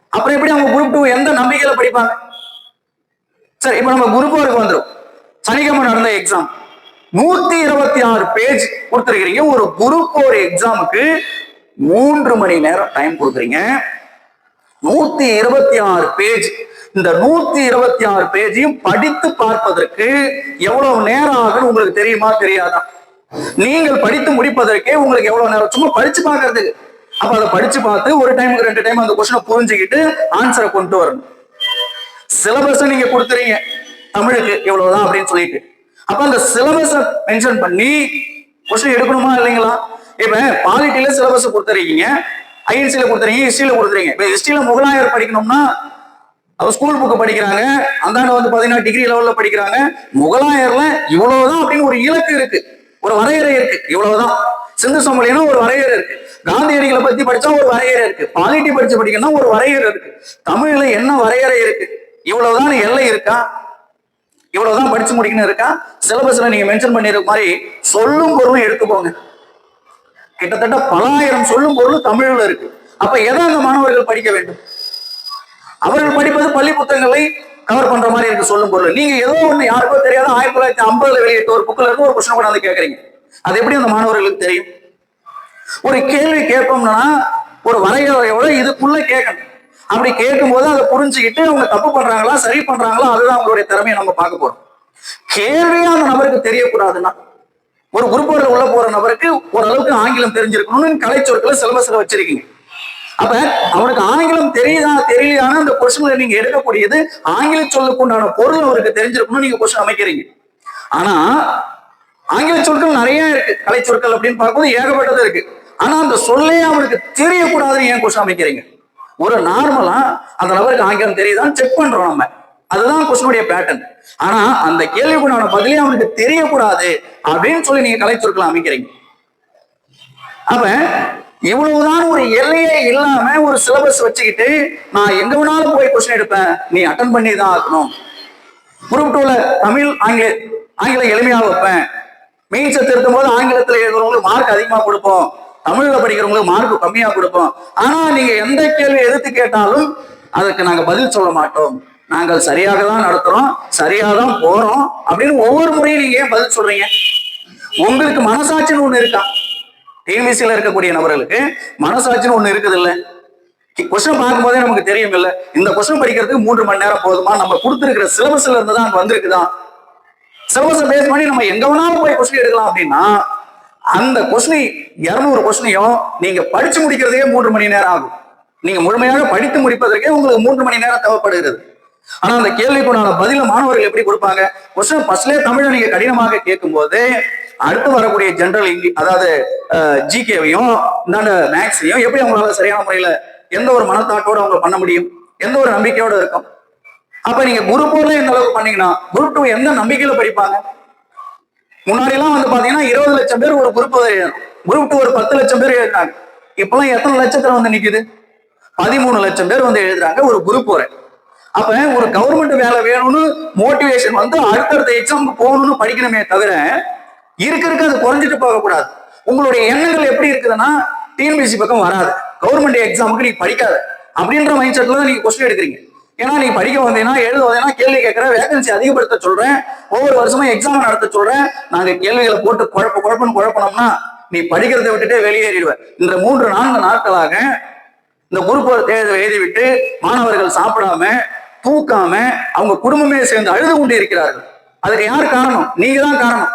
Speaker 1: அப்புறம் எப்படி அவங்க குரூப் டூ எந்த நம்பிக்கையில படிப்பாங்க? சரி இப்ப நம்ம குரூப் ஒர்க்கு வந்துடும் சனிக்கிழமை நடந்த எக்ஸாம் நூத்தி இருபத்தி ஆறு பேஜ் கொடுத்துருக்கீங்க ஒரு குரூப் ஒரு எக்ஸாமுக்கு மூன்று மணி நேரம் டைம் கொடுக்குறீங்க. நூத்தி இருபத்தி ஆறு பேஜ் இந்த நூத்தி இருபத்தி ஆறு பேஜையும் படித்து பார்ப்பதற்கு எவ்வளவு நேரம் ஆகும் உங்களுக்கு தெரியுமா தெரியாதா? நீங்கள் படித்து முடிப்பதற்கே உங்களுக்கு எவ்வளவு நேரம் சும்மா படிச்சு பாக்குறதுக்கு அப்ப அதை படிச்சு பார்த்து ஒரு டைமுக்கு ரெண்டு டைம் அந்த கொஸ்டினை புரிஞ்சுக்கிட்டு ஆன்சரை கொண்டு வரணும். சிலபஸ் நீங்க கொடுத்துறீங்க. தமிழுக்கு இவ்வளவுதான் அப்படின்னு சொல்லிட்டு. அப்ப அந்த சிலபஸ மென்ஷன் பண்ணி கொஸ்டின் எடுக்கணுமா இல்லைங்களா? இப்ப பாலிட்டில சிலபஸ் கொடுத்துருக்கீங்க. ஐஎன்சியில் கொடுத்துறீங்க ஹிஸ்ட்ரியில் கொடுத்துறீங்க. இப்போ ஹிஸ்ட்ரியில் முகலாயர் படிக்கணும்னா அவர் ஸ்கூல் புக்கு படிக்கிறாங்க அந்தாண்ட வந்து பார்த்தீங்கன்னா டிகிரி லெவலில் படிக்கிறாங்க. முகலாயர்ல இவ்வளவுதான் அப்படின்னு ஒரு இலக்கு இருக்கு. ஒரு வரையறை இருக்கு. இவ்வளவுதான். சிந்து சமலினா ஒரு வரையறை இருக்கு. காந்தியடிகளை பத்தி படிச்சா ஒரு வரையறை இருக்கு. பாலிட்டி படிச்சு படிக்கணும்னா ஒரு வரையறை இருக்கு. தமிழ்ல என்ன வரையறை இருக்கு? இவ்வளவுதான் எல்லை இருக்கா? இவ்வளவுதான் படிச்சு முடிக்கணும் இருக்கா? சிலபஸ்ல நீங்க மென்ஷன் பண்ணிருக்க மாதிரி சொல்லும் பொருளும் எடுத்துக்கோங்க. கிட்டத்தட்ட பலாயிரம் சொல்லும் பொருள் தமிழ்ல இருக்கு. அப்ப எதை அந்த மாணவர்கள் படிக்க வேண்டும்? அவர்கள் படிப்பது பள்ளி புத்தகங்களை கவர் பண்ற மாதிரி இருக்கு சொல்லும் பொருள். நீங்க ஏதோ ஒண்ணு யாருக்கோ தெரியாத ஆயிரத்தி தொள்ளாயிரத்தி ஐம்பதுல வெளியிட்ட ஒரு புக்ல இருந்து ஒரு கொஸ்டின் கொண்டாந்து கேட்கறீங்க அது எப்படி அந்த மாணவர்களுக்கு தெரியும்? ஒரு கேள்வி கேட்போம்னா ஒரு வரையறையோட இதுக்குள்ள கேட்கணும். அப்படி கேட்கும்போது அதை புரிஞ்சுக்கிட்டு அவங்க தப்பு பண்றாங்களா சரி பண்றாங்களா அதுதான் அவங்களுடைய திறமையை நம்ம பார்க்க போறோம். கேள்வியா அந்த நபருக்கு தெரியக்கூடாதுன்னா ஒரு குரூப்போட உள்ள போற நபருக்கு ஓரளவுக்கு ஆங்கிலம் தெரிஞ்சிருக்கணும்னு கலைச்சொற்களை சிலபஸ்ல வச்சிருக்கீங்க. அப்ப அவனுக்கு ஆங்கிலம் தெரியுதா தெரியலையான அந்த கொஸ்டின்ல நீங்க எடுக்கக்கூடியது ஆங்கில சொல்லுக்குண்டான பொருள் அவருக்கு தெரிஞ்சிருக்கணும்னு நீங்க கொஸ்டின் அமைக்கிறீங்க. ஆனா ஆங்கில சொற்கள் நிறைய இருக்கு கலை சொற்கள் அப்படின்னு பார்க்கும்போது ஏகப்பட்டது இருக்கு. ஆனா அந்த சொல்லே அவனுக்கு தெரியக்கூடாதுன்னு ஏன் கொஸ்டின் அமைக்கிறீங்க? ஒரு நார்மலா அந்த நபருக்கு ஆங்கிலம் தெரியுதான்னு செக் பண்றோம் நம்ம. அதுதான் கொஸ்டினுடைய பேட்டர்ன் ஆனா அந்த கேள்விக்குண்டான பதிலே அவனுக்கு தெரியக்கூடாது அப்படின்னு சொல்லி நீங்க கலை அமைக்கிறீங்க அப்ப இவ்வளவுதான் ஒரு எல்லையே இல்லாம ஒரு சிலபஸ் வச்சுக்கிட்டு நான் எங்க வேணாலும் போய் கொஸ்டின் எடுப்பேன். நீ அட்டன் பண்ணி தான் ஆகணும் குரூப் டூல தமிழ் ஆங்கில ஆங்கிலம் எளிமையாக வைப்பேன். மெயின்ஸை திருத்தும் போது ஆங்கிலத்துல எழுதுறவங்களுக்கு மார்க் அதிகமா கொடுப்போம். தமிழ்ல படிக்கிறவங்களுக்கு மார்க் கம்மியா கொடுப்போம். ஆனா நீங்க எந்த கேள்வி எதிர்த்து கேட்டாலும் அதுக்கு நாங்க பதில் சொல்ல மாட்டோம். நாங்கள் சரியாக தான் நடத்துறோம் சரியாக தான் போறோம் அப்படின்னு ஒவ்வொரு முறையும் நீங்க ஏன் பதில் சொல்றீங்க? உங்களுக்கு மனசாட்சின்னு ஒண்ணு இருக்கா? டிஎன்பிசியில் இருக்கக்கூடிய நபர்களுக்கு மனசாட்சின்னு ஒண்ணு இருக்குது இல்ல கொஸ்டின் பார்க்கும்போதே நமக்கு தெரியும் இல்ல இந்த கொஸ்டின் படிக்கிறதுக்கு மூன்று மணி நேரம் போதுமா? நம்ம கொடுத்துருக்கிற சிலபஸ்ல இருந்து தான் வந்திருக்குதான் சிலபஸை பேஸ் பண்ணி நம்ம எங்க வேணாலும் போய் கொஸ்டின் எடுக்கலாம் அப்படின்னா அந்த கொஸ்டின் இருநூறு கொஸ்டினையும் நீங்க படிச்சு முடிக்கிறதுக்கே மூன்று மணி நேரம் ஆகும். நீங்க முழுமையாக படித்து முடிப்பதற்கே உங்களுக்கு மூன்று மணி நேரம் தேவைப்படுகிறது. ஆனா அந்த கேள்விக்குண்டான பதில மாணவர்கள் எப்படி கொடுப்பாங்க? கொஸ்டின் ஃபர்ஸ்ட்லேயே தமிழை நீங்க கடினமாக கேட்கும்போது அடுத்து வரக்கூடிய ஜெனரல் இங்கிலீஷ் அதாவது ஜிகேவையும் இந்தாண்ட மேக்ஸையும் எப்படி அவங்களால சரியான முறையில எந்த ஒரு மனத்தாட்டோட அவங்க பண்ண முடியும்? எந்த ஒரு நம்பிக்கையோட இருக்கும்? அப்ப நீங்க குரூப் ஒன்ல எந்த அளவுக்கு பண்ணீங்கன்னா குரூப் டூ எந்த நம்பிக்கையில படிப்பாங்க? முன்னாடி எல்லாம் வந்து பாத்தீங்கன்னா இருபது லட்சம் பேர் ஒரு குரூப் குரூப் டூ ஒரு பத்து லட்சம் பேர் எழுதுறாங்க இப்பெல்லாம் எத்தனை லட்சத்துல வந்து நிக்குது? பதிமூணு லட்சம் பேர் வந்து எழுதுறாங்க ஒரு குரூப் ஒரு அப்ப ஒரு கவர்மெண்ட் வேலை வேணும்னு மோட்டிவேஷன் வந்து அடுத்தடுத்த எக்ஸாமுக்கு போகணும்னு படிக்கணுமே தவிர இருக்க இருக்க அது குறைஞ்சிட்டு போகக்கூடாது. உங்களுடைய எண்ணங்கள் எப்படி இருக்குதுன்னா டிஎன்பிசி பக்கம் வராது. கவர்மெண்ட் எக்ஸாமுக்கு நீ படிக்காத. அப்படின்ற மைண்ட் செட்ல தான் நீங்க கொஸ்டின் எடுக்கிறீங்க. ஏன்னா நீ படிக்க வந்தீங்கன்னா எழுத வந்தீங்கன்னா கேள்வி கேட்கற வேகன்சி அதிகப்படுத்த சொல்றேன். ஒவ்வொரு வருஷமும் எக்ஸாம் நடத்த சொல்றேன். நாங்க கேள்விகளை போட்டு குழப்ப குழப்பம்னு குழப்பனோம்னா நீ படிக்கிறதை விட்டுட்டே வெளியேறிடுவேன் இந்த மூன்று நான்கு நாட்களாக இந்த குரூப் தேர்தலை எழுதிவிட்டு மாணவர்கள் சாப்பிடாம தூக்காம அவங்க குடும்பமே சேர்ந்து அழுது கொண்டு இருக்கிறார்கள் அதுக்கு யார் காரணம்? நீங்க தான் காரணம்.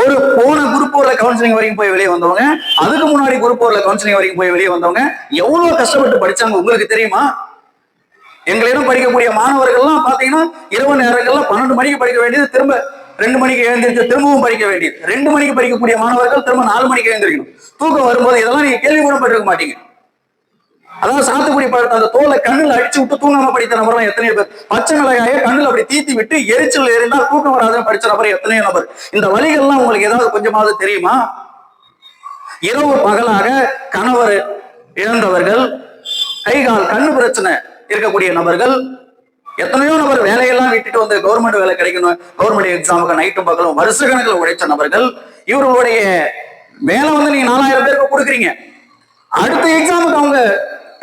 Speaker 1: ஒரு போன குரூப் போர்ல கவுன்சிலிங் வரைக்கும் போய் வெளியே வந்தவங்க அதுக்கு முன்னாடி குரூப் போர்ல கவுன்சிலிங் வரைக்கும் போய் வெளியே வந்தவங்க எவ்வளவு கஷ்டப்பட்டு படிச்சாங்க உங்களுக்கு தெரியுமா? எங்களிடம் படிக்கக்கூடிய மாணவர்கள்லாம் பாத்தீங்கன்னா இரவு நேரங்கள்ல பன்னெண்டு மணிக்கு படிக்க வேண்டியது திரும்ப ரெண்டு மணிக்கு எழுந்திரிச்சு திரும்பவும் படிக்க வேண்டியது. ரெண்டு மணிக்கு படிக்கக்கூடிய மாணவர்கள் திரும்ப நாலு மணிக்கு எழுந்திருக்கணும். தூக்கம் வரும்போது இதெல்லாம் நீங்க கேள்வி கூட பட்டிருக்க மாட்டீங்க. அதாவது சாத்துக்குடி பழத்தை அந்த தோலை கண்ணில் அடிச்சு விட்டு தூங்காம படித்த நபர்லாம் எத்தனை பேர். பச்சை மிளகாய கண்ணில் அப்படி தீத்தி விட்டு எரிச்சல் எரிந்தா தூக்கம் வராதுன்னு படிச்ச நபர் எத்தனையோ நபர். இந்த வழிகள்லாம் உங்களுக்கு ஏதாவது கொஞ்சமாவது தெரியுமா? இரவு பகலாக கணவர் இழந்தவர்கள் கை கால் கண்ணு பிரச்சனை இருக்கக்கூடிய நபர்கள் எத்தனையோ நபர் வேலையெல்லாம் விட்டுட்டு வந்து கவர்மெண்ட் வேலை கிடைக்கணும் கவர்மெண்ட் எக்ஸாமுக்கு நைட்டும் பகலும் வருஷ கணக்கில் உழைச்ச நபர்கள் இவர்களுடைய வேலை வந்து நீங்க நாலாயிரம் பேருக்கு கொடுக்குறீங்க. அடுத்த எக்ஸாமுக்கு அவங்க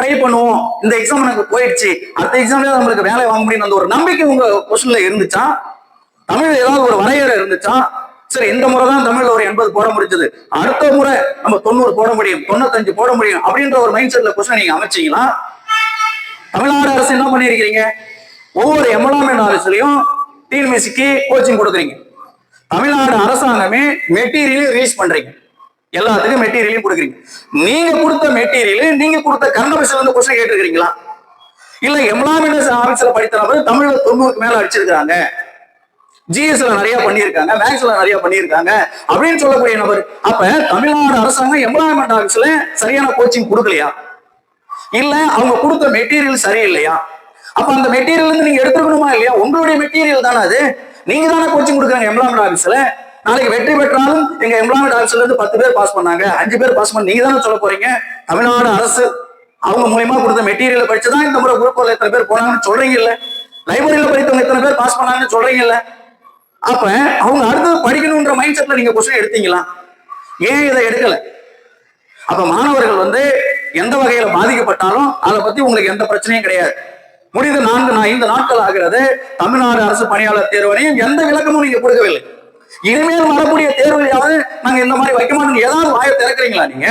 Speaker 1: ட்ரை பண்ணுவோம். இந்த எக்ஸாம் எனக்கு போயிடுச்சு. அடுத்த எக்ஸாம்ல நம்மளுக்கு வேலை வாங்க முடியும் அந்த ஒரு நம்பிக்கை உங்க கொஸ்டின்ல இருந்துச்சா? தமிழ் ஏதாவது ஒரு வரையறை இருந்துச்சா? சரி இந்த முறை தான் தமிழ்ல ஒரு எண்பது போட முடிஞ்சது. அடுத்த முறை நம்ம தொண்ணூறு போட முடியும் தொண்ணூத்தஞ்சு போட முடியும் அப்படின்ற ஒரு மைண்ட் செட்ல கொஸ்டின் நீங்க அமைச்சீங்களா? தமிழ்நாடு அரசு என்ன பண்ணிருக்கீங்க ஒவ்வொரு எம்எல்ஏமெண்ட் ஆஃபீஸ்லயும் டிஎன்பிசிக்கு கோச்சிங் கொடுக்குறீங்க. தமிழ்நாடு அரசாங்கமே மெட்டீரியல் ரீச் பண்றீங்க. எல்லாத்துக்கும் மெட்டீரியலையும் கொடுக்குறீங்க. நீங்க கொடுத்த மெட்டீரியல் நீங்க கொடுத்த கரண்ட் ஆஃபீஸ்ல இருந்து கொஸ்டின் கேட்டிருக்கீங்களா இல்ல எம்எல்ஏமெண்ட் ஆஃபீஸ்ல படித்த நபர் தமிழ்ல தொண்ணூறுக்கு மேல அடிச்சிருக்காங்க ஜிஎஸ்ல நிறைய பண்ணியிருக்காங்க மேக்ஸ்ல நிறைய பண்ணியிருக்காங்க அப்படின்னு சொல்லக்கூடிய நபர். அப்ப தமிழ்நாடு அரசாங்கம் எம்ப்ளாய்மெண்ட் ஆஃபீஸ்ல சரியான கோச்சிங் கொடுக்கலையா? இல்ல அவங்க கொடுத்த மெட்டீரியல் சரியில்லையா? அப்ப அந்த மெட்டீரியல் இருந்து நீங்க எடுத்துக்கணுமா இல்லையா? உங்களுடைய மெட்டீரியல் தானே அது. நீங்க தானே கோச்சிங் கொடுக்குறாங்க எம்ப்ளாய்மெண்ட் ஆஃபீஸ்ல நாளைக்கு வெற்றி பெற்றாலும் எங்க எம்ப்ளாய்மெண்ட் ஆஃபீஸ்ல இருந்து பத்து பேர் பாஸ் பண்ணாங்க. அஞ்சு பேர் பாஸ் பண்ண நீங்க தானே சொல்ல போறீங்க? தமிழ்நாடு அரசு அவங்க மூலியமா கொடுத்த மெட்டீரியல் படிச்சுதான் இந்த முறை குரூப் எத்தனை பேர் போனாங்கன்னு சொல்றீங்கல்ல? லைப்ரரியில படித்தவங்க எத்தனை பேர் பாஸ் பண்ணாங்கன்னு சொல்றீங்க இல்ல அப்ப அவங்க அடுத்தது படிக்கணும்ன்ற மைண்ட் செட்ல நீங்க கொஸ்டின் எடுத்தீங்களா? ஏன் இதை எடுக்கல? அப்ப மாணவர்கள் வந்து எந்த வகையில பாதிக்கப்பட்டாலும் அதை பத்தி உங்களுக்கு எந்த பிரச்சனையும் கிடையாது. முடிந்த நான்கு நான் ஐந்து நாட்கள் ஆகிறது. தமிழ்நாடு அரசு பணியாளர் தேர்வனையும் எந்த விளக்கமும் நீங்க கொடுக்கவில்லை. இனிமேல் வரக்கூடிய தேர்வுலையாவது நாங்க இந்த மாதிரி வைக்க மாட்டோம். ஏதாவது வாயை திறக்கிறீங்களா நீங்க?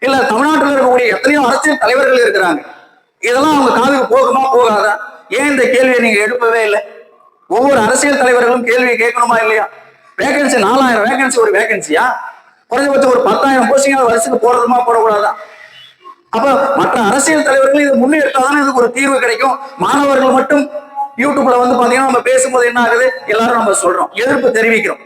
Speaker 1: இல்ல தமிழ்நாட்டில் இருக்கக்கூடிய எத்தனையோ அரசியல் தலைவர்கள் இருக்கிறாங்க. இதெல்லாம் அவங்க காதுக்கு போகுமா போகாதா? ஏன் இந்த கேள்வியை நீங்க எழுப்பவே இல்லை? ஒவ்வொரு அரசியல் தலைவர்களும் கேள்வியை கேட்கணுமா இல்லையா? வேகன்சி நாலாயிரம் வேகன்சி ஒரு வேகன்சியா குறைஞ்சபட்சம் ஒரு பத்தாயிரம் போஸ்டிங் வருஷத்துக்கு போடுறதுமா போடக்கூடாதா? அப்ப மற்ற அரசியல் தலைவர்கள் இது முன்னெடுத்தாதானே இதுக்கு ஒரு தீர்வு கிடைக்கும். மாணவர்கள் மட்டும் யூடியூப்ல வந்து பாத்தீங்கன்னா நம்ம பேசும்போது என்ன ஆகுது? எல்லாரும் நம்ம சொல்றோம். எதிர்ப்பு தெரிவிக்கிறோம்.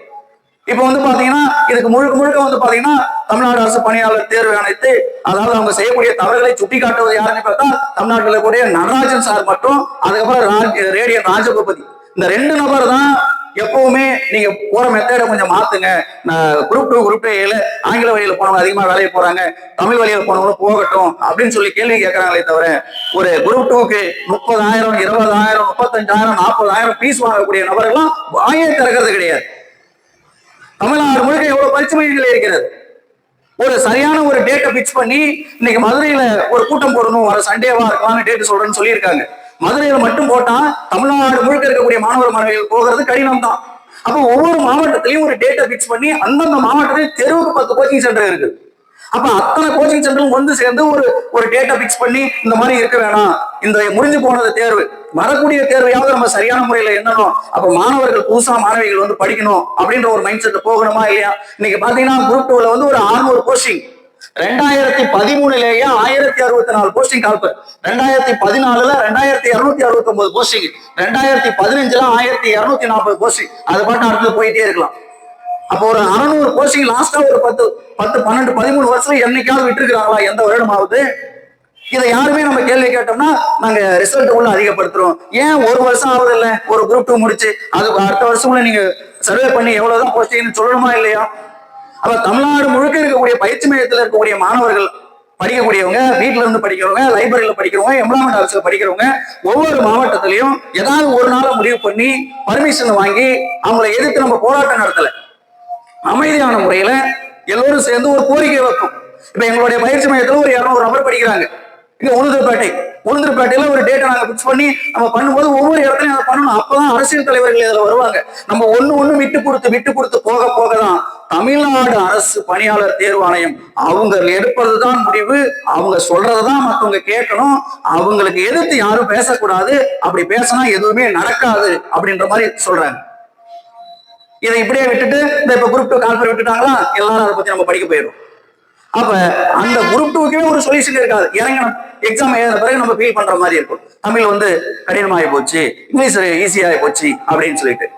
Speaker 1: இப்ப வந்து பாத்தீங்கன்னா இதுக்கு முழுக்க முழுக்க வந்து பாத்தீங்கன்னா தமிழ்நாடு அரசு பணியாளர் தேர்வு அனைத்து அதாவது அவங்க செய்யக்கூடிய தவறுகளை சுட்டி காட்டுவது யாருன்னு பார்த்தா தமிழ்நாட்டில் கூடிய நடராஜன் சார் மற்றும் அதுக்கப்புறம் ரேடியன் ராஜகோபதி. இந்த ரெண்டு நபர் தான் எப்பவுமே நீங்க போற மெத்தேட கொஞ்சம் மாத்துங்க. குரூப் டூ குரூப் ஏழு ஆங்கில வழியில போனவங்க அதிகமா வேலைக்கு போறாங்க. தமிழ் வழியில போனவங்க போகட்டும் அப்படின்னு சொல்லி கேள்வி கேட்கறாங்களே தவிர ஒரு குரூப் டூக்கு முப்பதாயிரம் இருபதாயிரம் முப்பத்தஞ்சாயிரம் நாற்பதாயிரம் ஃபீஸ் வாங்கக்கூடிய நபர்கள்லாம் வாயை திறக்கிறது கிடையாது. தமிழ்நாடு முழுக்க எவ்வளவு பரிசு இருக்கிறது. ஒரு சரியான ஒரு டேட்டை பிக்ஸ் பண்ணி இன்னைக்கு மதுரையில ஒரு கூட்டம் போடணும் வர சண்டேவா இருக்கலாம்னு டேட் சொல்றேன்னு சொல்லியிருக்காங்க. மதுரையில மட்டும் போட்டா தமிழ்நாடு முழுக்க இருக்கக்கூடிய மாணவர் மாணவிகள் போகிறது கடினம் தான் அப்போ ஒவ்வொரு மாவட்டத்திலையும் ஒரு டேட்டா பிக்ஸ் பண்ணி அந்தந்த மாவட்டத்தில் தெருவுக்கு பத்து கோச்சிங் சென்டர் இருக்கு. அப்ப அத்தனை கோச்சிங் சென்டரும் வந்து சேர்ந்து ஒரு ஒரு டேட்டா பிக்ஸ் பண்ணி இந்த மாதிரி இருக்க வேணாம். இந்த முடிஞ்சு போனது தேர்வு. வரக்கூடிய தேர்வையாவது நம்ம சரியான முறையில எண்ணணும். அப்ப மாணவர்கள் புதுசா மாணவிகள் வந்து படிக்கணும் அப்படின்ற ஒரு மைண்ட் செட் போகணுமா இல்லையா? இன்னைக்கு பாத்தீங்கன்னா குரூப் டூல வந்து ஒரு ஆறுநூறு கோச்சிங் ரெண்டாயிரத்தி பதிமூணுலேயே ஆயிரத்தி அறுபத்தி நாலு போஸ்டிங் கால்பர் ரெண்டாயிரத்தி பதினாலுல ரெண்டாயிரத்தி இருநூத்தி அறுபத்தி ஒன்பது போஸ்டிங் ரெண்டாயிரத்தி பதினஞ்சுல ஆயிரத்தி இருநூத்தி நாற்பது போஸ்டிங் அது பாட்டு அடுத்து போயிட்டே இருக்கலாம். அப்போ ஒரு அறநூறு போஸ்டிங் லாஸ்டா ஒரு பத்து பத்து பன்னெண்டு பதிமூணு வருஷம் என்னைக்காவது விட்டுருக்காங்களா எந்த வருடமாவது? இதை யாருமே நம்ம கேள்வி கேட்டோம்னா நாங்க ரிசல்ட் உள்ள அதிகப்படுத்துறோம். ஏன் ஒரு வருஷம் ஆகுது இல்ல ஒரு குரூப் டூ முடிச்சு அது அடுத்த வருஷம் நீங்க சர்வே பண்ணி எவ்வளவுதான் போஸ்டிங்னு சொல்லணுமா இல்லையா? அப்ப தமிழ்நாடு முழுக்க இருக்கக்கூடிய பயிற்சி மையத்தில் இருக்கக்கூடிய மாணவர்கள் படிக்கக்கூடியவங்க வீட்டுல இருந்து படிக்கிறவங்க லைப்ரரியில படிக்கிறவங்க எம்ப்ளாய்மெண்ட் ஆஃபீஸ்ல படிக்கிறவங்க ஒவ்வொரு மாவட்டத்திலையும் ஏதாவது ஒரு நாளை முடிவு பண்ணி பர்மிஷன் வாங்கி அவங்களை எதிர்த்து நம்ம போராட்டம் நடத்தல. அமைதியான முறையில எல்லோரும் சேர்ந்து ஒரு கோரிக்கை வைப்போம். இப்ப எங்களுடைய பயிற்சி மையத்துல ஒரு இரநூறு நபர் படிக்கிறாங்க. இங்க உளுந்தூர்பேட்டை உளுந்தூர்பேட்டையில ஒரு டேட்டா நாங்க பிக்ஸ் பண்ணி நம்ம பண்ணும்போது ஒவ்வொரு இடத்துலயும் அதை பண்ணணும். அப்பதான் அரசியல் தலைவர்கள் இதுல வருவாங்க. நம்ம ஒண்ணு ஒண்ணு விட்டு கொடுத்து விட்டு கொடுத்து போக போக தான் தமிழ்நாடு அரசு பணியாளர் தேர்வாணையம் அவங்க எடுப்பதுதான் முடிவு. அவங்க சொல்றதுதான் மத்தவங்க கேட்கணும். அவங்களுக்கு எதிர்த்து யாரும் பேசக்கூடாது. அப்படி பேசினா எதுவுமே நடக்காது அப்படின்ற மாதிரி சொல்றாங்க. இதை இப்படியே விட்டுட்டு இந்த இப்ப குரூப் டூ கால்பர் விட்டுட்டாங்களா? எல்லாரும் அதை பத்தி நம்ம படிக்க போயிடும் அப்ப அந்த குரூப் டூக்குமே ஒரு சொல்யூஷன் இருக்காது. இறங்கணும். எக்ஸாம் எழுதின பிறகு நம்ம ஃபீல் பண்ற மாதிரி இருக்கும். தமிழ் வந்து கடினமாகி போச்சு. இங்கிலீஷ் ஈஸியாகி போச்சு அப்படின்னு சொல்லிட்டு.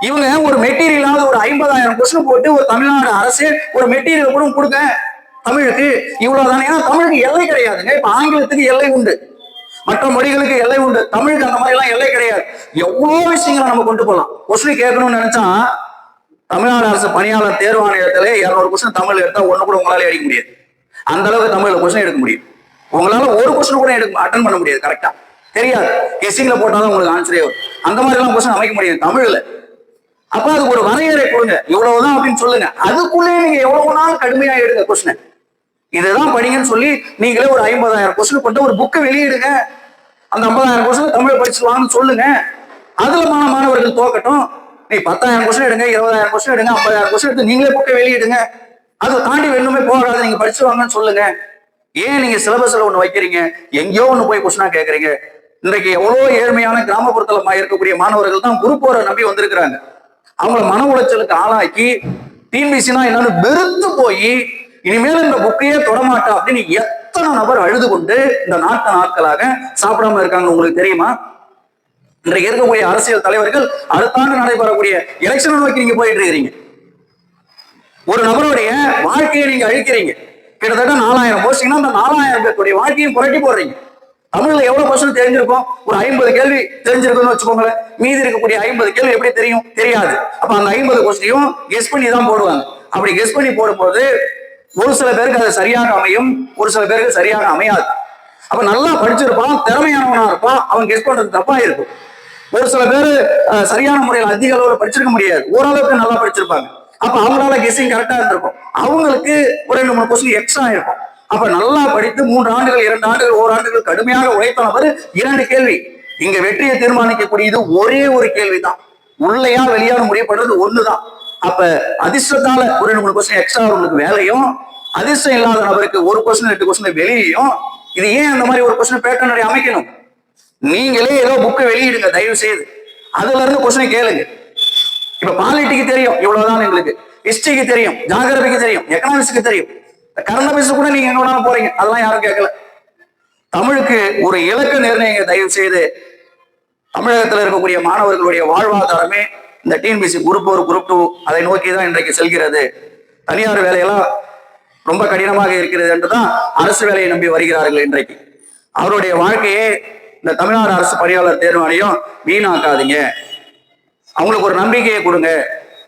Speaker 1: இவங்க ஒரு மெட்டீரியலாவது ஒரு ஐம்பதாயிரம் கொஸ்டின் போட்டு ஒரு தமிழ்நாடு அரசு ஒரு மெட்டீரியல் கூட கொடுங்க. தமிழுக்கு இவ்வளவுதானே? ஏன்னா தமிழுக்கு எல்லை கிடையாதுங்க. இப்ப ஆங்கிலத்துக்கு எல்லை உண்டு. மற்ற மொழிகளுக்கு எல்லை உண்டு. தமிழுக்கு அந்த மாதிரி எல்லாம் எல்லை கிடையாது. எவ்வளவு விஷயங்களை நம்ம கொண்டு போகலாம். கொஸ்டின் கேட்கணும்னு நினைச்சா தமிழ்நாடு அரசு பணியாளர் தேர்வாணையத்துல இரநூறு கொஸ்டின் தமிழ் எடுத்தா ஒண்ணு கூட உங்களால எடுக்க முடியாது. அந்த அளவுக்கு தமிழ்ல கொஸ்டின் எடுக்க முடியும். உங்களால ஒரு கொஸ்டின் கூட எடுக்க அட்டன் பண்ண முடியாது கரெக்டா தெரியாது. கெஸ்டிங்ல போட்டாலும் உங்களுக்கு ஆன்சரே வரும். அந்த மாதிரி எல்லாம் கொஸ்டின் அமைக்க முடியாது தமிழ்ல. அப்ப அதுக்கு ஒரு வரையறை கொடுங்க. இவ்வளவுதான் அப்படின்னு சொல்லுங்க. அதுக்குள்ளே நீங்க எவ்வளவு நாள் கடுமையா எடுங்க கொஸ்டின் இதுதான் படிங்கன்னு சொல்லி நீங்களே ஒரு ஐம்பதாயிரம் கொஸ்டின் கொண்டு ஒரு புக்கை வெளியிடுங்க. அந்த ஐம்பதாயிரம் கொஸ்டின் தமிழை படிச்சுவாங்கன்னு சொல்லுங்க. அதுல மாணவர்கள் தோக்கட்டும். நீ பத்தாயிரம் கொஸ்டின் எடுங்க இருபதாயிரம் கொஸ்டின் எடுங்க ஐம்பதாயிரம் கொஸ்டின் எடுத்து நீங்களே புக்கை வெளியிடுங்க. அதை தாண்டி வேணுமே போகாது நீங்க படிச்சுருவாங்கன்னு சொல்லுங்க. ஏன் நீங்க சிலபஸ்ல ஒண்ணு வைக்கிறீங்க? எங்கேயோ ஒண்ணு போய் கொஸ்டினா கேட்கறீங்க இன்றைக்கு எவ்வளவு ஏழ்மையான கிராமப்புறத்துல இருக்கக்கூடிய மாணவர்கள் தான் குரூப் போரை நம்பி வந்திருக்கிறாங்க. அவங்கள மன உளைச்சலுக்கு ஆளாக்கி டிஎன்பிசினா என்னன்னு வெறுத்து போய் இனிமேல் இந்த புக்கையே தொடமாட்டா அப்படின்னு எத்தனை நபர் அழுது கொண்டு இந்த நாட்கள் நாட்களாக சாப்பிடாம இருக்காங்க உங்களுக்கு தெரியுமா? இன்றைக்கு இருக்கக்கூடிய அரசியல் தலைவர்கள் அடுத்த ஆண்டு நடைபெறக்கூடிய எலெக்ஷனை நோக்கி நீங்க போயிட்டு இருக்கிறீங்க ஒரு நபருடைய வாழ்க்கையை நீங்க அழிக்கிறீங்க. கிட்டத்தட்ட நாலாயிரம் போஸ்டிங்னா அந்த நாலாயிரம் பேருடைய வாழ்க்கையும் புரட்டி போடுறீங்க. தமிழ்ல எவ்வளவு கொஸ்டின் தெரிஞ்சிருக்கும்? ஒரு ஐம்பது கேள்வி தெரிஞ்சிருக்கும்னு வச்சுக்கோங்களேன். மீதி இருக்கக்கூடிய ஐம்பது கேள்வி எப்படி தெரியும்? தெரியாது. அப்ப அந்த ஐம்பது கொஸ்டியும் கெஸ் பண்ணி தான் போடுவாங்க. அப்படி கெஸ் பண்ணி போடும்போது ஒரு சில பேருக்கு அது சரியாக அமையும் ஒரு சில பேருக்கு சரியாக அமையாது. அப்ப நல்லா படிச்சிருப்பான் திறமையானவனா இருப்பான் அவன் கெஸ் பண்றது தப்பா இருக்கும். ஒரு சில பேர் அஹ், சரியான முறையில் அதிக அளவுல படிச்சிருக்க முடியாது. ஓரளவுக்கு நல்லா படிச்சிருப்பாங்க. அப்ப அவங்களால கெஸிங் கரெக்டா இருந்திருக்கும். அவங்களுக்கு ஒரு ரெண்டு மூணு கொஸ்டின் எக்ஸ்ட்ரா இருக்கும் அப்ப நல்லா படித்து மூன்று ஆண்டுகள் இரண்டு ஆண்டுகள் ஓராண்டுகள் கடுமையாக உழைத்தவர் இரண்டு கேள்வி. இங்க வெற்றியை தீர்மானிக்கக்கூடியது ஒரே ஒரு கேள்விதான். உள்ளையா வெளியான முடியப்படுறது ஒண்ணுதான். அப்ப அதிர்ஷ்டத்தால ஒரு ரெண்டு மூணு கொஸ்டின் எக்ஸ்ட்ரா உங்களுக்கு வேலையும் அதிர்ஷ்டம் இல்லாத நபருக்கு ஒரு கொஸ்டின் ரெண்டு கொஸ்டின் வெளியையும் இது ஏன் அந்த மாதிரி ஒரு கொஸ்டின் பேட்டர்ன் அமைக்கணும்? நீங்களே ஏதோ புக்கை வெளியிடுங்க தயவு செய்து அதுல இருந்து கொஸ்டின் கேளுங்க. இப்ப பாலிட்டிக்கு தெரியும் இவ்வளவுதான் எங்களுக்கு. ஹிஸ்டரிக்கு தெரியும் ஜாகிரபிக்கு தெரியும் எக்கனாமிக்ஸுக்கு தெரியும். கரண்ட் அஃபேர்ஸ் கூட நீங்க எங்க வேணாலும் போறீங்க. அதெல்லாம் யாரும் கேட்கல. தமிழுக்கு ஒரு இலக்கு நிர்ணயங்க தயவு செய்து தமிழகத்தில் இருக்கக்கூடிய மாணவர்களுடைய வாழ்வாதாரமே இந்த டிஎன்பிசி குரூப் ஒரு குரூப் டூ அதை நோக்கி தான் இன்றைக்கு செல்கிறது. தனியார் வேலையெல்லாம் ரொம்ப கடினமாக இருக்கிறது என்றுதான் அரசு வேலையை நம்பி வருகிறார்கள் இன்றைக்கு. அவருடைய வாழ்க்கையே இந்த தமிழ்நாடு அரசு பணியாளர் தேர்வாணையம் வீணாக்காதீங்க. அவங்களுக்கு ஒரு நம்பிக்கையை கொடுங்க.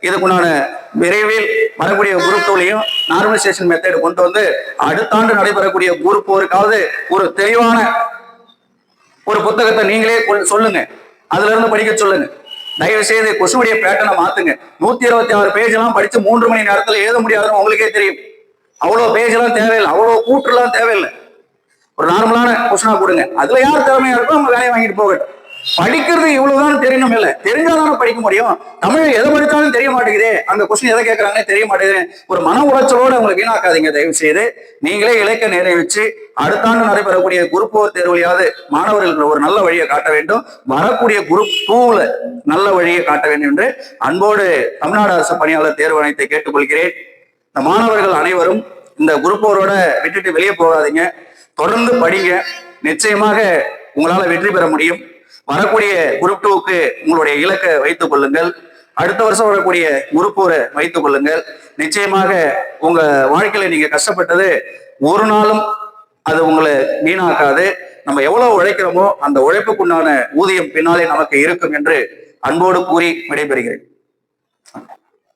Speaker 1: இதுக்குண்டான விரைவில் வரக்கூடிய குரூப் நார்மலைசேஷன் மெத்தட் கொண்டு வந்து அடுத்த ஆண்டு நடைபெறக்கூடிய குரூப் போருக்காவது ஒரு தெளிவான ஒரு புத்தகத்தை நீங்களே சொல்லுங்க. அதுல இருந்து படிக்க சொல்லுங்க. தயவு செய்து கொசுவுடைய பேட்டனை மாத்துங்க. நூத்தி இருபத்தி ஆறு பேஜ் எல்லாம் படிச்சு மூன்று மணி நேரத்துல எழுத முடியாதுன்னு உங்களுக்கே தெரியும். அவ்வளவு பேஜ் எல்லாம் தேவையில்லை. அவ்வளவு கூற்றுலாம் தேவையில்லை. ஒரு நார்மலான கொஸ்டினா கொடுங்க அதுல யார் திறமையா இருக்கோ அவங்க வேலையை வாங்கிட்டு போகட்டும். படிக்கிறது இவ்வளவுதான் தெரியணும் இல்ல. தெரிஞ்சாதானே படிக்க முடியும். தமிழ் எதை படித்தாலும் தெரிய மாட்டேங்குதே. அந்த கொஸ்டின் எதை கேட்கறாங்கன்னு தெரிய மாட்டேங்குது. ஒரு மன உளைச்சலோட உங்களுக்கு வீணாக்காதீங்க தயவு செய்து நீங்களே இலக்க நேரை வச்சு அடுத்த ஆண்டு நடைபெறக்கூடிய குரூப் ஓர் தேர்வுலையாவது மாணவர்களுக்கு ஒரு நல்ல வழியை காட்ட வேண்டும். வரக்கூடிய குரூப் டூல நல்ல வழியை காட்ட வேண்டும் என்று அன்போடு தமிழ்நாடு அரசு பணியாளர் தேர்வு ஆணையத்தை கேட்டுக்கொள்கிறேன். இந்த மாணவர்கள் அனைவரும் இந்த குரூப் விட்டுட்டு வெளியே போகாதீங்க. தொடர்ந்து படிங்க. நிச்சயமாக உங்களால வெற்றி பெற முடியும். வரக்கூடிய குரூப் டூக்கு உங்களுடைய இலக்கை வைத்துக் கொள்ளுங்கள். அடுத்த வருஷம் வரக்கூடிய குரூப் போரை வைத்துக் கொள்ளுங்கள். நிச்சயமாக உங்க வாழ்க்கையில நீங்க கஷ்டப்பட்டது ஒரு நாளும் அது உங்களை வீணாக்காது. நம்ம எவ்வளவு உழைக்கிறோமோ அந்த உழைப்புக்குண்டான ஊதியம் பின்னாலே நமக்கு இருக்கும் என்று அன்போடு கூறி விடைபெறுகிறேன்.